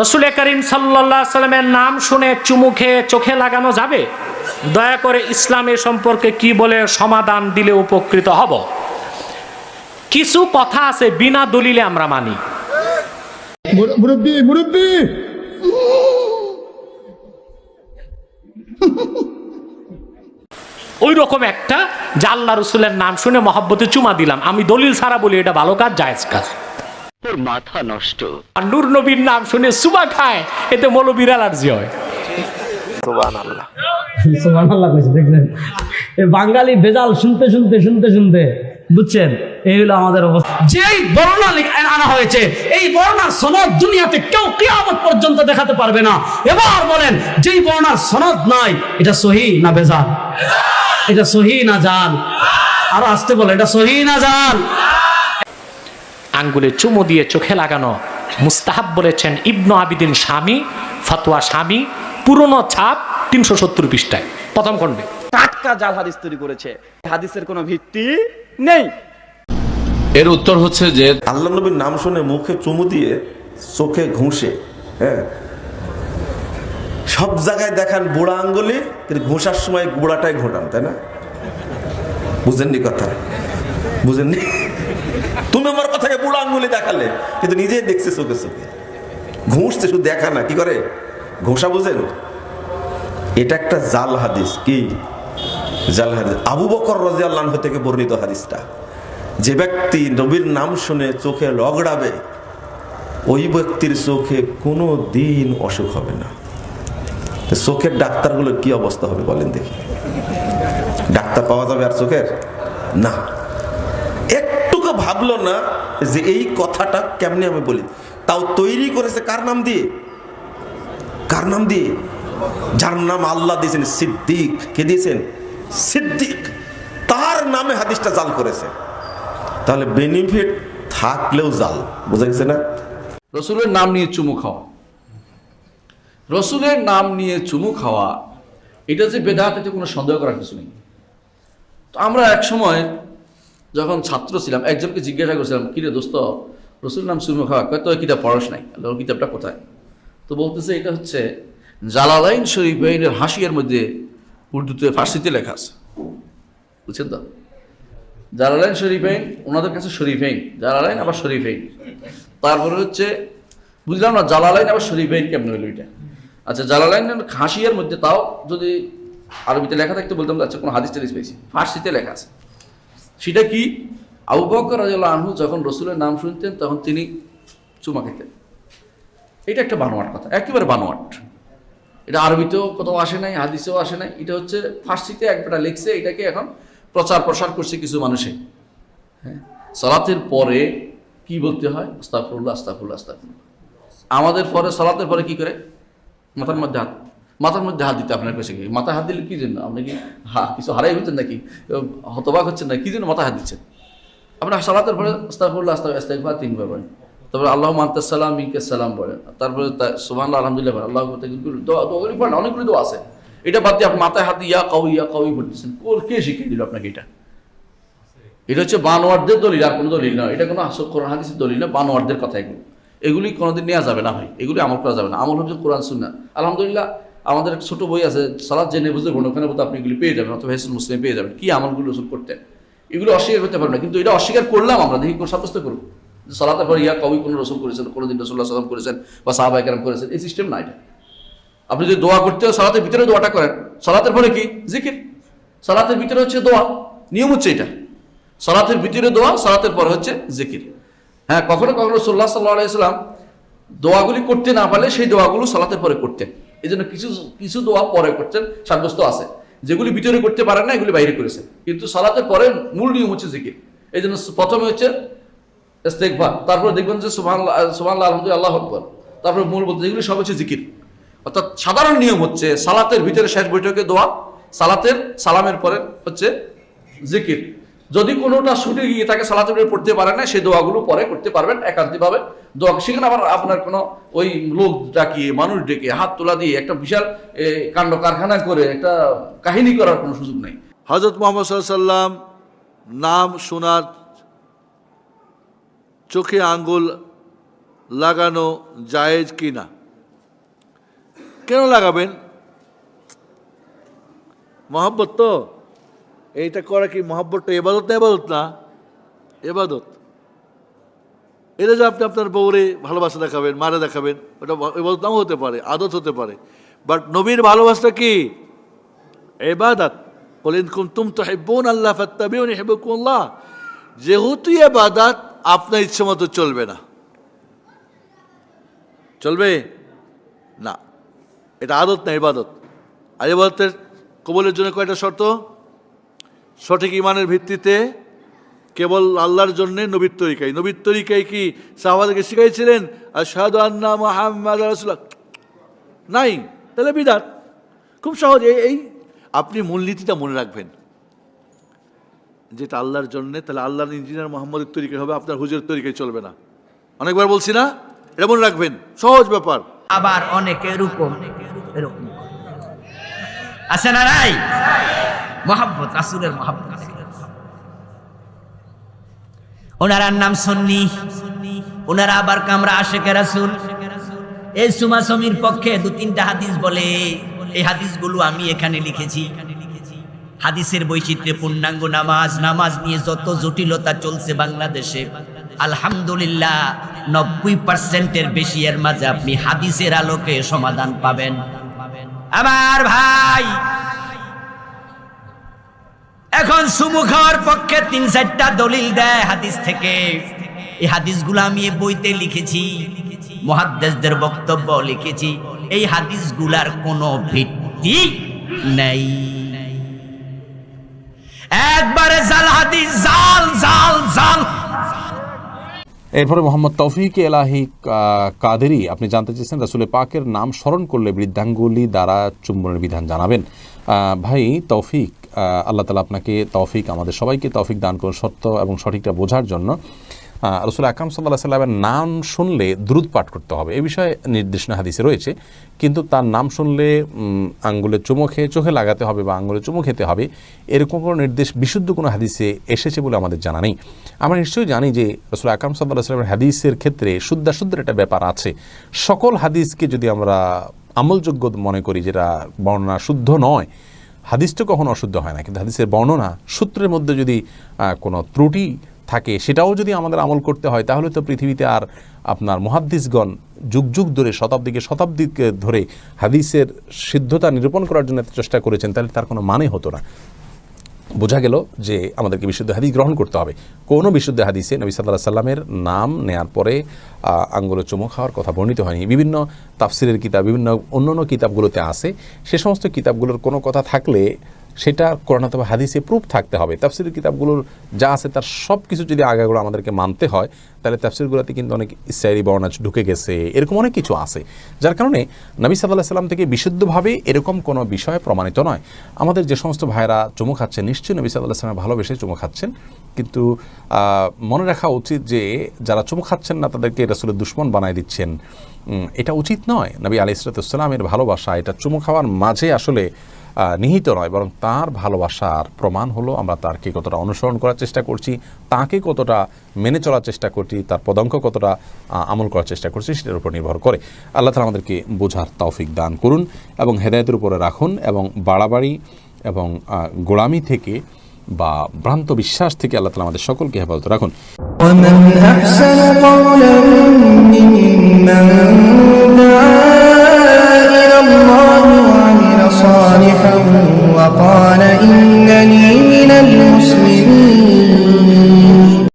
রসুল করিম সাল্লা সাল্লামের নাম শুনে চুমু খেয়ে চোখে লাগানো যাবে? দয়া করে ইসলামের সম্পর্কে কি বলে সমাধান দিলে উপকৃত হব? কিছু কথা আছে বিনা দলিলে আমরা মানি। ওই রকম একটা আল্লাহ রসুলের নাম শুনে মহব্বতে চুমা দিলাম। আমি দলিল ছাড়া বলি এটা ভালো কাজ জায়েজ কাজ। তোর মাথা নষ্ট। আর নূর নবীর নাম শুনে সুবা খায় এতে মৌলবীর অ্যালার্জি হয়। সুবহানাল্লাহ। কইছে দেখলেন এই বাঙালি বেজাল শুনতে শুনতে শুনতে শুনতে বুঝছেন? এই হলো আমাদের অবস্থা। যেই বর্ণনা আনা হয়েছে এই বর্ণার সনদ দুনিয়াতে কেউ কিয়ামত পর্যন্ত দেখাতে পারবে না। এবার বলেন যেই বর্ণার সনদ নাই এটা সহি না বেজাল এটা সহি না জাল? আরও আসতে বলে এটা সহি না জাল? আঙ্গুলে চুমু দিয়ে চোখে লাগানো। মুস্তাহাব বলেছেন ইবনু আবিদিন স্বামী ফতোয়া স্বামী পুরনো ছাপ তিনশো সত্তর পৃষ্ঠায়। প্রথম খণ্ডে। টাটকা জাল হাদিস তৈরি করেছে। হাদিসের কোনো ভিত্তি নেই। এর উত্তর হচ্ছে যে আল্লাহ নবীর নাম শুনে মুখে চুমু দিয়ে চোখে ঘুষে হ্যাঁ? সব জায়গায় দেখান বুড়া আঙ্গুলি কিন্তু ঘুষার সময় বুড়াটাই ঘোটান তাই না? বুঝেননি কথা? বুঝেননি? তুমি আমার কথাকে বুড়া আঙ্গুলি দেখালে, কিন্তু নিজেই দেখছে চোখে চোখে। ঘুষতে শুধু দেখা না, কি করে? ঘোষা বুঝেন? এটা একটা জাল হাদিস, কি? জাল হাদিস। আবু বকর রাজিয়াল্লাহ থেকে বর্ণিত হাদিসটা। যে ব্যক্তি নবীর নাম শুনে চোখে লগড়াবে, ওই ব্যক্তির চোখে কোনো দিন অসুখ হবে না। চোখের ডাক্তারগুলোর কি অবস্থা হবে বলেন দেখি। ডাক্তার পাওয়া যাবে আর চোখের? না। ভাবলো না যে এই কথাটা কেমনি আমি বলি? তাও তৈরি করেছে কার নাম দিয়ে? কার নাম দিয়ে? যার নাম আল্লাহ দিয়েছেন সিদ্দিক। কে দিয়েছেন? সিদ্দিক। তার নামে হাদিসটা জাল করেছে। তাহলে বেনিফিট থাকলেও জাল, বোঝা গেছে না? রসুলের নাম নিয়ে চুমু খাওয়া। রসুলের নাম নিয়ে চুমু খাওয়া, এটা যে বেদাত, এতে কোনো সন্দেহ করার কিছু নেই। তো আমরা এক সময় যখন ছাত্র ছিলাম, একজনকে জিজ্ঞাসা করছিলাম, কিরে দোস্ত, রসুলের নাম চুমু খাওয়া? কয় তো ওই কিতাব পড়াস নাই? আল্লাহর কিতাবটা কোথায়? তো বলতেছে, এটা হচ্ছে জালালাইন শরীফাইনের হাসিয়ার মধ্যে উর্দুতে ফার্সিতে লেখা আছে। বুঝছেন তো? জালালাইন শরীফাইন, ওনাদের কাছে শরীফাইন, জালালাইন আবার শরীফাইন। তারপরে হচ্ছে, বুঝলাম না, জালালাইন আবার শরীফাইন কেমন হইল এটা? আচ্ছা জালালাইন হাসিয়ার মধ্যে তাও যদি আরবিতে লেখা থাকতে, বলতাম আচ্ছা কোনো হাদিস টাদিস পেয়েছি ফার্সিতে লেখা আছে। সেটা কি? আবু বকর রাজিয়াল্লাহ আনহু যখন রসুলের নাম শুনতেন, তখন তিনি চুমা খেতেন। এটা একটা বানোয়াট কথা, একেবারে বানোয়াট। এটা আরবিতেও কোথাও আসে নাই, হাদিসেও আসে নাই। এটা হচ্ছে ফার্সিতে একবারটা লিখছে, এটাকে এখন প্রচার প্রসার করছে কিছু মানুষে। হ্যাঁ? সলাতের পরে কি বলতে হয়? আস্তাফরুল্লাহ আস্তাফুল্লাহ আস্তাফুল্লাহ আমাদের পরে, সলাতের পরে কি করে? মাথার মধ্যে হাত। মাথার মধ্যে হাত দিতে আপনার কাছে কি মাথায় হাত দিলে কি জন্য? আপনি কি হা, কিছু হারাই হচ্ছেন নাকি? হতবাক হচ্ছেন না কি জন্য মাথায় হাত দিচ্ছেন? আপনার সালাতের পরে আস্তাফুল্লাহ আস্তাফ আস্তাফা তিনবার বলেন। তারপরে আল্লাহ মান্তাসালাম মিনকে সালাম বলেন। তারপরে সুবাহ আলহামদুলিল্লাহ বলেন। আল্লাহ দোয়াগুলি পড়েন, অনেকগুলি তো আছে। এটা বাদ দিয়ে আপনি মাথায় হাত ইয়া কাউ ইয়া কাউই বলতেছেন কোর কে শিখিয়ে দিল আপনাকে এটা? এটা হচ্ছে বানোয়ারদের দলিল, আর কোনো দলিল নয় এটা কোনো আসল কোরআন, হাদিসের দলিল না, বানোয়ারদের কথা এগুলো। এগুলি কোনোদিন নেওয়া যাবে না ভাই। এগুলি আমল করা যাবে না। আমল হচ্ছে কোরআন সুন্না আলহামদুলিল্লাহ আমাদের একটা ছোট বই আছে সালাদ জেনে বুঝতে পারবেন ওখানে বোধহয় আপনি এগুলি পেয়ে যাবেন, অথবা হেসুল মুসলিম পেয়ে যাবেন। কি আমলগুলো রসুল করতেন? এগুলো অস্বীকার করতে পারবেন না, কিন্তু এটা অস্বীকার করলাম আমরা, দেখি কোন সাব্যস্ত করুন যে সালাতের পর, ইয়া কবি কোনো রসুল করেছেন, কোনোদিন রসুল্লাহ সাল্লাম করেছেন বা সাহাবাই কেরাম করেছেন? এই সিস্টেম না এটা। আপনি যদি দোয়া করতে হয়, সালাতের ভিতরে দোয়াটা করেন। সালাতের পরে কি? জিকির। সালাতের ভিতরে হচ্ছে দোয়া। নিয়ম হচ্ছে এটা। সালাতের ভিতরে দোয়া, সালাতের পরে হচ্ছে জিকির। হ্যাঁ কখনো কখনো সোল্লা সাল্লাহ আলাইসাল্লাম দোয়াগুলি করতে না পারলে, সেই দোয়াগুলো সালাতের পরে করতেন। এই জন্য কিছু কিছু দোয়া পরে করছেন, সাব্যস্ত আছে। যেগুলি ভিতরে করতে পারেন না, এগুলি বাইরে করেছেন। কিন্তু সালাতের পরে মূল নিয়ম হচ্ছে জিকির। এই জন্য প্রথমে হচ্ছে ইস্তেকভার তারপরে দেখবেন যে সুবহান আলহামদুলিল্লাহ, আল্লাহ আকবর। তারপরে মূল বলতে, যেগুলি সব হচ্ছে জিকির। অর্থাৎ সাধারণ নিয়ম হচ্ছে সালাতের ভিতরে শেষ বৈঠকে দোয়া, সালাতের সালামের পরে হচ্ছে জিকির। যদি কোনোটা ছুটে গিয়ে তাকে সালাতের ভিতরে পড়তে পারে না সেই দোয়াগুলো পরে করতে পারবেন একান্তিভাবে দোয়া। সেখানে আবার আপনার কোনো ওই লোক ডাকিয়ে, মানুষ ডেকে, হাত তোলা দিয়ে একটা বিশাল কাণ্ড কারখানা করে, একটা কাহিনী করার কোনো সুযোগ নেই। হজরত মোহাম্মদ সাল্লাম নাম শোনার চোখে আঙ্গুল লাগানো জায়েজ কি না? কেন লাগাবেন? মহাব্বত তো? এইটা করা কি মহাব্বতটা এবাদত না এবাদত না? এবাদত। এটা যে আপনি আপনার বউরে ভালোবাসা দেখাবেন, মারে দেখাবেন, ওটা এবাদত নাও হতে পারে, আদত হতে পারে। বাট নবীর ভালোবাসাটা কি? এবাদাত। বলেন কুন্তুম তো হেব্বন আল্লাহ ফাত্তাবিউন হেব্বকুল্লাহ যেহেতু এবাদাত, আপনার ইচ্ছে মতো চলবে না। চলবে? না। এটা আদত না ইবাদত আর ইবাদতের কবলের জন্য কয়টা শর্ত? সঠিক ইমানের ভিত্তিতে কেবল আল্লাহর জন্য নবীর তরিকাই নবীর তরিকাই কি সাহাবাদেরকে শিখাইছিলেন? আর শাহাদু আন্না মোহাম্মদ রাসুল্লাহ নাই, তাহলে বিদাত। খুব সহজ এই আপনি মূলনীতিটা মনে রাখবেন। যেটা আল্লাহর জন্যে, তাহলে আল্লাহর ইঞ্জিনিয়ার মোহাম্মদের তরিকায় হবে, আপনার হুজুরের তরিকায় চলবে না। অনেকবার বলছি না? এটা মনে রাখবেন। সহজ ব্যাপার। আবার অনেকে এরকম এরকম। আছে না নাই? মোহাম্মত রাসুলের মোহাম্মত ওনারার নাম সন্নি। ওনারা আবার কামরা আশেকে রাসুল। এই সুমাসমির পক্ষে দু তিনটা হাদিস বলে। এই হাদিসগুলো আমি এখানে লিখেছি। হাদিসের বৈচিত্র্যে পূর্ণাঙ্গ নামাজ নামাজ নিয়ে যত জটিলতা চলছে বাংলাদেশে, আলহামদুলিল্লাহ নব্বই পার্সেন্টের বেশি এর মাঝে আপনি হাদিসের আলোকে সমাধান পাবেন। আমার ভাই এখন সুমু খাওয়ার পক্ষে তিন চারটা দলিল দেয় হাদিস থেকে। এই হাদিসগুলো আমি বইতে লিখেছি মহাদ্দেশদের বক্তব্য লিখেছি। এই হাদিসগুলার কোনো ভিত্তি নেই। একবারে জাল হাদিস, জাল জাল জাল। এরপরে মোহাম্মদ তৌফিক এলাহি কাদেরি, আপনি জানতে চেয়েছেন রাসুলের পাকের নাম স্মরণ করলে বৃদ্ধাঙ্গুলি দ্বারা চুম্বনের বিধান জানাবেন। ভাই তৌফিক আল্লাহ তালা আপনাকে তৌফিক, আমাদের সবাইকে তৌফিক দান করুন সত্য এবং সঠিকটা বোঝার জন্য। রসুল আকাম সাল্লাহ সাল্লামের নাম শুনলে দ্রুত পাঠ করতে হবে। এ বিষয়ে নির্দেশনা হাদিসে রয়েছে, কিন্তু তার নাম শুনলে আঙ্গুলে চুমো খেয়ে চোখে লাগাতে হবে বা আঙ্গুলে চুমো খেতে হবে, এরকম কোনো নির্দেশ, বিশুদ্ধ কোনো হাদিসে এসেছে বলে আমাদের জানা নেই। আমরা নিশ্চয়ই জানি যে রসুল আকাম সাল্লাহ সাল্লামের হাদিসের ক্ষেত্রে শুদ্ধাশুদ্ধের একটা ব্যাপার আছে। সকল হাদিসকে যদি আমরা আমলযোগ্য মনে করি, যেটা বর্ণনা শুদ্ধ নয় হাদিস তো কখনো অশুদ্ধ হয় না, কিন্তু হাদিসের বর্ণনা সূত্রের মধ্যে যদি কোনো ত্রুটি থাকে, সেটাও যদি আমাদের আমল করতে হয়, তাহলে তো পৃথিবীতে আর আপনার মহাদ্দিসগণ যুগ যুগ ধরে, শতাব্দীকে শতাব্দীকে ধরে হাদিসের সিদ্ধতা নিরূপণ করার জন্য চেষ্টা করেছেন, তাহলে তার কোনো মানে হতো না। বোঝা গেল যে আমাদেরকে বিশুদ্ধ হাদিস গ্রহণ করতে হবে। কোনো বিশুদ্ধ হাদিসে নবী সাল্লাহ সাল্লামের নাম নেয়ার পরে আঙ্গুলো চুমো খাওয়ার কথা বর্ণিত হয়নি। বিভিন্ন তাফসিরের কিতাব, বিভিন্ন অন্য অন্য কিতাবগুলোতে আসে সে সমস্ত কিতাবগুলোর কোনো কথা থাকলে সেটা কোরআন অথবা হাদিসে প্রুফ থাকতে হবে। তাফসিরের কিতাবগুলোর যা আছে তার সব কিছু যদি আগাগুলো আমাদেরকে মানতে হয়, তাহলে তাফসিরগুলোতে কিন্তু অনেক ইসরায়েলি বর্ণা ঢুকে গেছে, এরকম অনেক কিছু আছে। যার কারণে নবী সাল্লাহ সাল্লাম থেকে বিশুদ্ধভাবে এরকম কোনো বিষয় প্রমাণিত নয়। আমাদের যে সমস্ত ভাইরা চুমু খাচ্ছেন, নিশ্চয়ই নবী সাল্লাহ সাল্লাম ভালোবেসে চুমু খাচ্ছেন। কিন্তু মনে রাখা উচিত যে যারা চুমু খাচ্ছেন না, তাদেরকে রাসুলের দুশ্মন বানায় দিচ্ছেন। এটা উচিত নয়। নবী আলি ইসরাতামের ভালোবাসা, এটা চুমু খাওয়ার মাঝে আসলে নিহিত নয়, বরং তার ভালোবাসার প্রমাণ হলো আমরা তারকে কতটা অনুসরণ করার চেষ্টা করছি, তাকে কতটা মেনে চলার চেষ্টা করছি, তার পদাঙ্ক কতটা আমল করার চেষ্টা করছি সেটার উপর নির্ভর করে। আল্লাহ তালা আমাদেরকে বোঝার তৌফিক দান করুন এবং হেদায়তের উপরে রাখুন এবং বাড়াবাড়ি এবং গোড়ামি থেকে বা ভ্রান্ত বিশ্বাস থেকে আল্লাহ তালা আমাদের সকলকে হেফাজত রাখুন। صالحا وقال إنني من المسلمين.